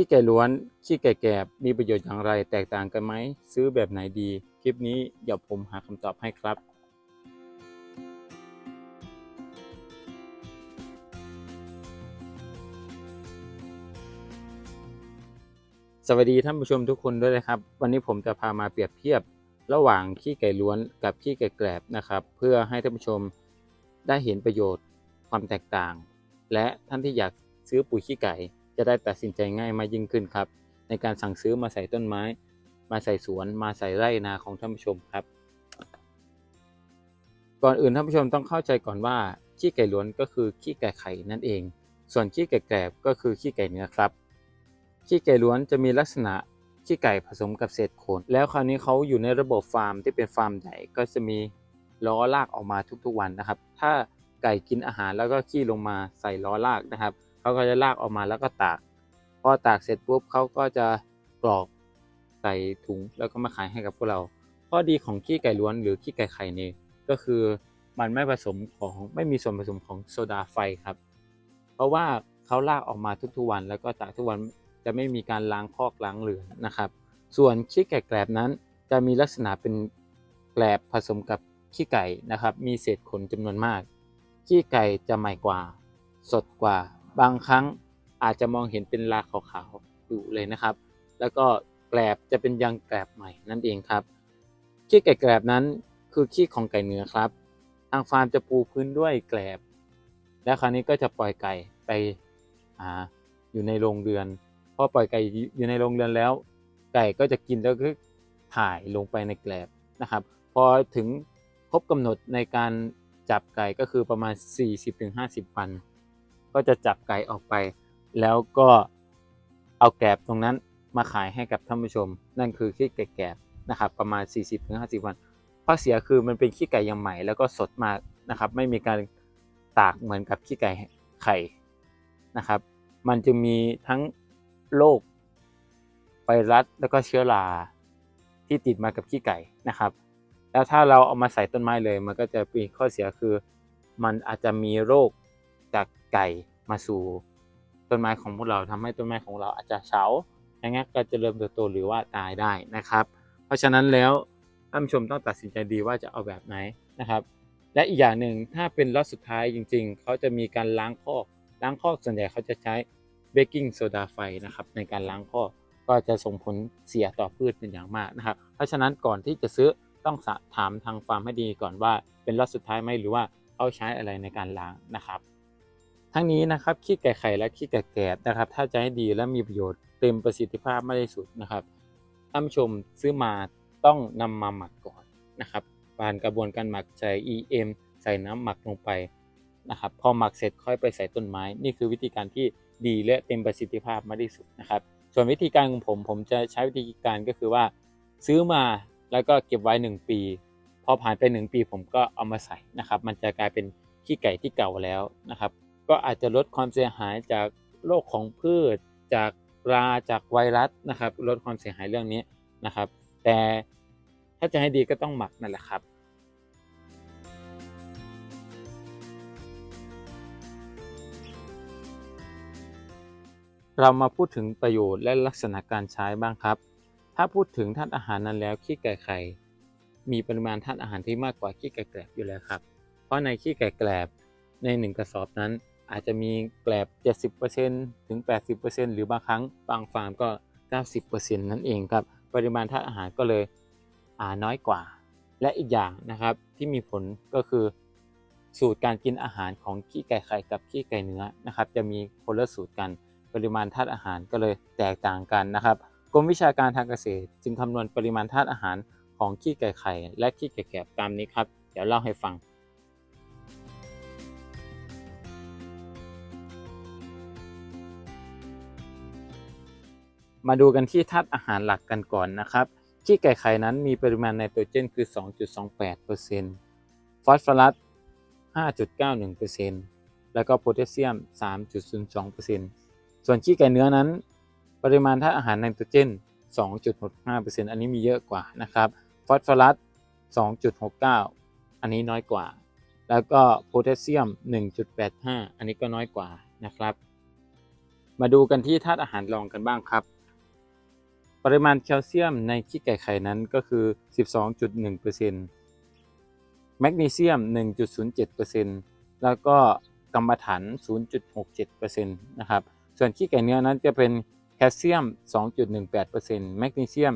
ขี้ไก่ล้วนขี้ไก่แกบมีประโยชน์อย่างไร แตกต่างกันไหม ซื้อแบบไหนดี คลิปนี้เดี๋ยวผมหาคำตอบให้ครับ สวัสดีท่านผู้ชมทุกคนด้วยนะครับ วันนี้ผมจะพามาเปรียบเทียบระหว่างขี้ไก่ล้วนกับขี้ไก่แกลบนะครับ เพื่อให้ท่านผู้ชมได้เห็นประโยชน์ความแตกต่าง และท่านที่อยากซื้อปุ๋ยขี้ไก่ จะได้ตัดสินใจง่ายมากยิ่งขึ้นครับ ในการสั่งซื้อมาใส่ต้นไม้ มาใส่สวน มาใส่ไร่นาของท่านผู้ชมครับ ก่อนอื่นท่านผู้ชมต้องเข้าใจก่อนว่าขี้ไก่ล้วนก็คือขี้ไก่ไข่นั่นเอง ส่วนขี้ไก่แกลบก็คือขี้ไก่เนื้อครับขี้ไก่ล้วนจะมีลักษณะขี้ไก่ผสมกับเศษโคนแล้วคราวนี้เขาอยู่ในระบบฟาร์มที่เป็นฟาร์มใหญ่ก็จะมีล้อลากออกมาทุกๆวันนะครับ ถ้าไก่กินอาหารแล้วก็ขี้ลงมาใส่ล้อลากนะครับ เขาก็จะลากออกมาแล้วก็ตาก พอตากเสร็จปุ๊บเขาก็จะกรอกใส่ถุงแล้วก็มาขายให้กับพวกเรา ข้อดีของขี้ไก่ล้วนหรือขี้ไก่ไข่นี่ก็คือมันไม่ผสมของไม่มีส่วนผสมของโซดาไฟครับ เพราะว่าเขาลากออกมาทุกๆวัน แล้วก็ตากทุกวันจะไม่มีการล้างคอกล้างเหลือนะครับ ส่วนขี้ไก่แกลบนั้นจะมีลักษณะเป็นแกลบผสมกับขี้ไก่นะครับ มีเศษขนจำนวนมาก ขี้ไก่จะใหม่กว่า สดกว่า บางครั้งอาจจะมองเห็นเป็นลาขาวๆอยู่เลยนะครับ แล้วก็แกลบจะเป็นยังแกลบใหม่นั่นเองครับ ขี้ไก่แกลบนั้นคือขี้ของไก่เนื้อครับ ทางฟาร์มจะปูพื้นด้วยแกลบ แล้วคราวนี้ก็จะปล่อยไก่ไปอ่าอยู่ในโรงเรือน พอปล่อยไก่อยู่ในโรงเรือนแล้ว ไก่ก็จะกินแล้วก็ถ่ายลงไปในแกลบนะครับ พอถึงครบกำหนดในการจับไก่ก็คือประมาณ 40-50 วัน ก็จะจับไก่ออกไป แล้วก็เอาแกลบตรงนั้นมาขายให้กับท่านผู้ชม นั่นคือขี้ไก่แกลบนะครับประมาณ 40-50 วันข้อเสียคือมันเป็นขี้ไก่ยังใหม่แล้วก็สดมากนะครับไม่มีการตากเหมือนกับขี้ไก่ไข่นะครับ มันจะมีทั้งโรคไวรัสแล้วก็เชื้อราที่ติดมากับขี้ไก่นะครับ แล้วถ้าเราเอามาใส่ต้นไม้เลย มันก็จะมีข้อเสียคือ มันอาจจะมีโรค ไก่มาสู่ต้นไม้ของพวกเราทำให้ต้นไม้ของเราอาจจะเฉาอย่างงี้ก็จะเริ่มเติบโตหรือว่าตายได้นะครับ เพราะฉะนั้นแล้วท่านผู้ชมต้องตัดสินใจดีว่าจะเอาแบบไหนนะครับ และอีกอย่างหนึ่งถ้าเป็นล็อตสุดท้ายจริง ๆ เขาจะมีการล้างคอกล้างคอกส่วนใหญ่เขาจะใช้เบกกิ้งโซดาไฟนะครับในการล้างคอกก็จะส่งผลเสียต่อพืชเป็นอย่างมากนะครับ เพราะฉะนั้นก่อนที่จะซื้อต้องถามทางฟาร์มให้ดีก่อนว่าเป็นล็อตสุดท้ายไหมหรือว่าเขาใช้อะไรในการล้างนะครับ ทั้งนี้นะครับขี้ไก่ไข่และขี้ไก่แกบนะครับ ถ้าจะให้ดีและมีประโยชน์เต็มประสิทธิภาพไม่ได้สุดนะครับท่านผู้ชมซื้อมาต้องนำมาหมักก่อนนะครับผ่านกระบวนการหมักใส่ EM ใส่น้ำหมักลงไปนะครับ พอหมักเสร็จค่อยไปใส่ต้นไม้ นี่คือวิธีการที่ดีและเต็มประสิทธิภาพไมากที่สุดนะครับ ส่วนวิธีการของผมผมจะใช้วิธีการก็คือว่า ซื้อมาแล้วก็เก็บไว้ 1 ปี พอผ่านไป 1 ปีผมก็เอามาใส่นะครับ มันจะกลายเป็นขี้ไก่ที่เก่าแล้วนะครับ ก็อาจจะลดความเสียหายจากโรคของพืช จากราจากไวรัสนะครับ ลดความเสียหายเรื่องนี้นะครับ แต่ถ้าจะให้ดีก็ต้องหมักนั่นแหละครับเรามาพูดถึงประโยชน์และลักษณะการใช้บ้างครับ ถ้าพูดถึงธาตุอาหารนั้นแล้วขี้ไก่ไข่ มีปริมาณธาตุอาหารที่มากกว่าขี้ไก่แกลบอยู่แล้วครับ เพราะในขี้ไก่แกลบในหนึ่งกระสอบนั้น อาจจะมีแกลบ 70%ถึง 80%หรือบางครั้งบางฟาร์มก็ 90%นั่นเองครับ ปริมาณธาตุอาหารก็เลยอาน้อยกว่า และอีกอย่างนะครับที่มีผลก็คือ สูตรการกินอาหารของขี้ไก่ไข่กับขี้ไก่เนื้อนะครับ จะมีคนละสูตรกันปริมาณธาตุอาหารก็เลยแตกต่างกันนะครับกรมวิชาการทางเกษตร จึงคำนวณปริมาณธาตุอาหารของขี้ไก่ไข่และขี้ไก่แกบตามนี้ครับ เดี๋ยวเล่าให้ฟัง มาดูกันที่ธาตุอาหารหลักกันก่อนนะครับขี้ไก่ไข่นั้นมีปริมาณไนโตรเจนคือ 2.28%ฟอสฟอรัส 5.91%แล้วก็โพแทสเซียม 3.02%ส่วนขี้ไก่เนื้อนั้น ปริมาณธาตุอาหารไนโตรเจน 2.65%อันนี้มีเยอะกว่านะครับฟอสฟอรัส 2.69 อันนี้น้อยกว่า แล้วก็โพแทสเซียม 1.85 อันนี้ก็น้อยกว่านะครับ มาดูกันที่ธาตุอาหารรองกันบ้างครับ ริมาณแคลเซียมในขี้ไก่ไข่นั้นก็คือ 12.1%แมกนีเซียม 1.07%แล้วก็กรรมฐาน 0.67%นะครับ ส่วนขี้ไก่เนื้อนั้นจะเป็นแคลเซียม 2.18%แมกนีเซียม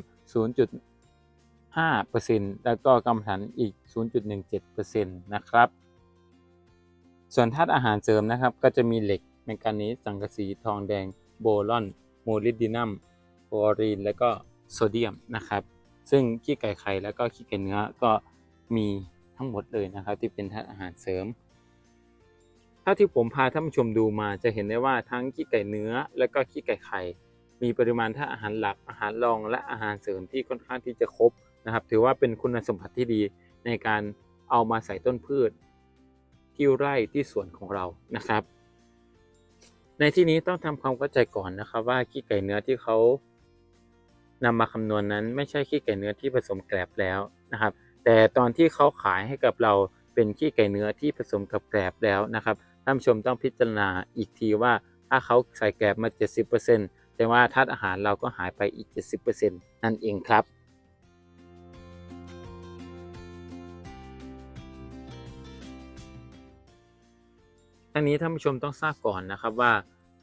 0.5%แล้วก็กรรมฐานอีก 0.17%นะครับ ส่วนธาตุอาหารเสริมนะครับก็จะมีเหล็กแมงกานีสสังกะสีทองแดงโบรอนโมลิบดินัม ลูออรีน และก็โซเดียมนะครับ ซึ่งขี้ไก่ไข่แล้วก็ขี้ไก่เนื้อก็มีทั้งหมดเลยนะครับ ที่เป็นธาตุอาหารเสริม ถ้าที่ผมพาท่านผู้ชมดูมาจะเห็นได้ว่าทั้งขี้ไก่เนื้อ และก็ขี้ไก่ไข่มีปริมาณธาตุอาหารหลักอาหารรองและอาหารเสริมที่ค่อนข้างที่จะครบนะครับ ถือว่าเป็นคุณสมบัติที่ดีในการเอามาใส่ต้นพืช ที่ไร่ที่สวนของเรานะครับ ในที่นี้ต้องทำความเข้าใจก่อนนะครับว่าขี้ไก่เนื้อที่เขา นำมาคำนวณนั้นไม่ใช่ขี้ไก่เนื้อที่ผสมแกลบแล้วนะครับ แต่ตอนที่เขาขายให้กับเราเป็นขี้ไก่เนื้อที่ผสมกับแกลบแล้วนะครับท่านผู้ชมต้องพิจารณาอีกทีว่าถ้าเขาใส่แกลบมา 70%แต่ว่าธาตุอาหารเราก็หายไปอีก 70%นั่นเองครับทั้งนี้ท่านผู้ชมต้องทราบก่อนนะครับว่า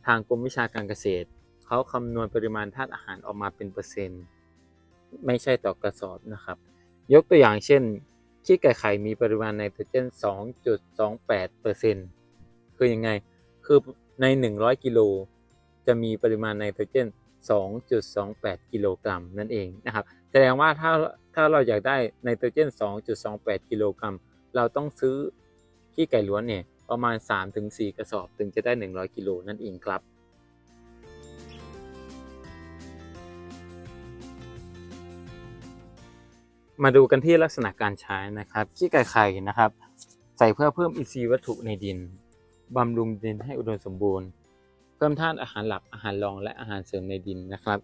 ทางกรมวิชาการเกษตร เขาคำนวณปริมาณธาตุอาหารออกมาเป็นเปอร์เซ็นต์ ไม่ใช่ต่อกระสอบนะครับ ยกตัวอย่างเช่นขี้ไก่ไข่มีปริมาณไนโตรเจน 2.28เปอร์เซ็นต์คือยังไง คือใน 100 กิโลจะมีปริมาณไนโตรเจน 2.28 กิโลกรัมนั่นเองนะครับ แสดงว่าถ้าถ้าเราอยากได้ไนโตรเจน 2.28 กิโลกรัม เราต้องซื้อขี้ไก่ล้วนเนี่ยประมาณ 3-4 กระสอบ ถึงจะได้ 100 กิโลนั่นเองครับ มาดูกันที่ลักษณะการใช้นะครับขี้ไก่ไข่นะครับ ใส่เพื่อเพิ่มอินทรีย์วัตถุในดินบำรุงดินให้อุดมสมบูรณ์ เพิ่มธาตุอาหารหลักอาหารรองและอาหารเสริมในดินนะครับ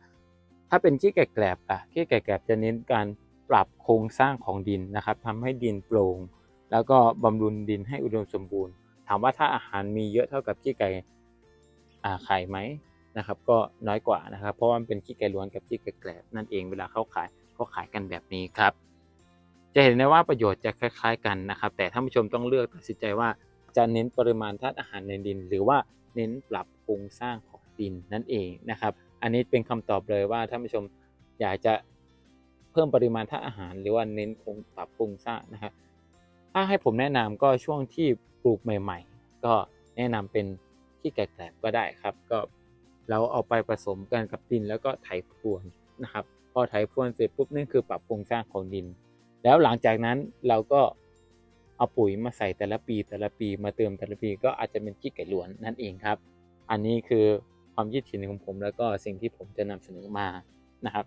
ถ้าเป็นขี้ไก่แกลบอะขี้ไก่แกลบจะเน้นการปรับโครงสร้างของดินนะครับทำให้ดินโปร่งแล้วก็บำรุงดินให้อุดมสมบูรณ์ ถามว่าถ้าอาหารมีเยอะเท่ากับขี้ไก่ไข่ไหมนะครับ ก็น้อยกว่านะครับ เพราะว่ามันเป็นขี้ไก่ล้วนกับขี้ไก่แกลบนั่นเองเวลาเขาขาย เขาขายกันแบบนี้ครับ จะเห็นได้ว่าประโยชน์จะคล้าย ๆ กันนะครับ แต่ท่านผู้ชมต้องเลือกตัดสินใจว่าจะเน้นปริมาณธาตุอาหารในดิน หรือว่าเน้นปรับโครงสร้างของดินนั่นเองนะครับ อันนี้เป็นคำตอบเลยว่าท่านผู้ชมอยากจะเพิ่มปริมาณธาตุอาหาร หรือว่าเน้นคงปรับโครงสร้างนะครับถ้าให้ผมแนะนำก็ช่วงที่ปลูกใหม่ ๆ ก็แนะนำเป็นขี้ไก่แกลบก็ได้ครับ ก็เราเอาไปผสมกันกับดินแล้วก็ไถพรวนนะครับ อไถพรวนเสร็จปุ๊บนั่นคือปรับโครงสร้างของดิน แล้วหลังจากนั้นเราก็เอาปุ๋ยมาใส่แต่ละปีแต่ละปีมาเติมแต่ละปีก็อาจจะเป็นขี้ไก่ล้วนนั่นเองครับ อันนี้คือความคิดเห็นของผมแล้วก็สิ่งที่ผมจะนำเสนอมานะครับ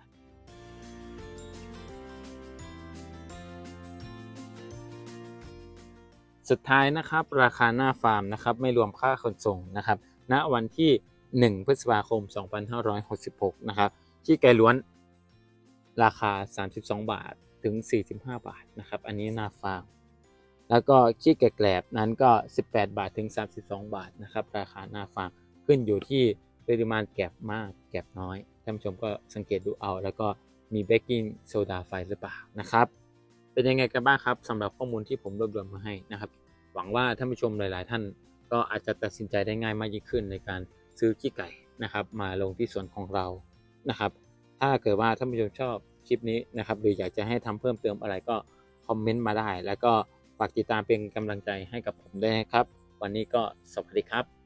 สุดท้ายนะครับราคาหน้าฟาร์มนะครับไม่รวมค่าขนส่งนะครับณวันที่ 1 พฤษภาคม 2566 นะครับขี้ไก่ล้วน ราคา 32 บาทถึง 45 บาทนะครับ อันนี้น้าฟาร์มแล้วก็ขี้ไก่แกลบนั้นก็ 18 บาทถึง 32 บาทนะครับ ราคาน้าฟาร์มขึ้นอยู่ที่ปริมาณแกลบมากแกลบน้อยท่านผู้ชมก็สังเกตดูเอา แล้วก็มีเบกกิ้งโซดาไฟหรือเปล่านะครับ เป็นยังไงกันบ้างครับสำหรับข้อมูลที่ผมรวบรวมมาให้นะครับ หวังว่าท่านผู้ชมหลาย ๆ ท่านก็อาจจะตัดสินใจได้ง่ายมากยิ่งขึ้นในการซื้อขี้ไก่นะครับ มาลงที่สวนของเรานะครับ ถ้าเกิดว่าท่านผู้ชมชอบคลิปนี้นะครับ หรืออยากจะให้ทำเพิ่มเติมอะไรก็คอมเมนต์มาได้ แล้วก็ฝากติดตามเป็นกำลังใจให้กับผมด้วยนะครับ วันนี้ก็สวัสดีครับ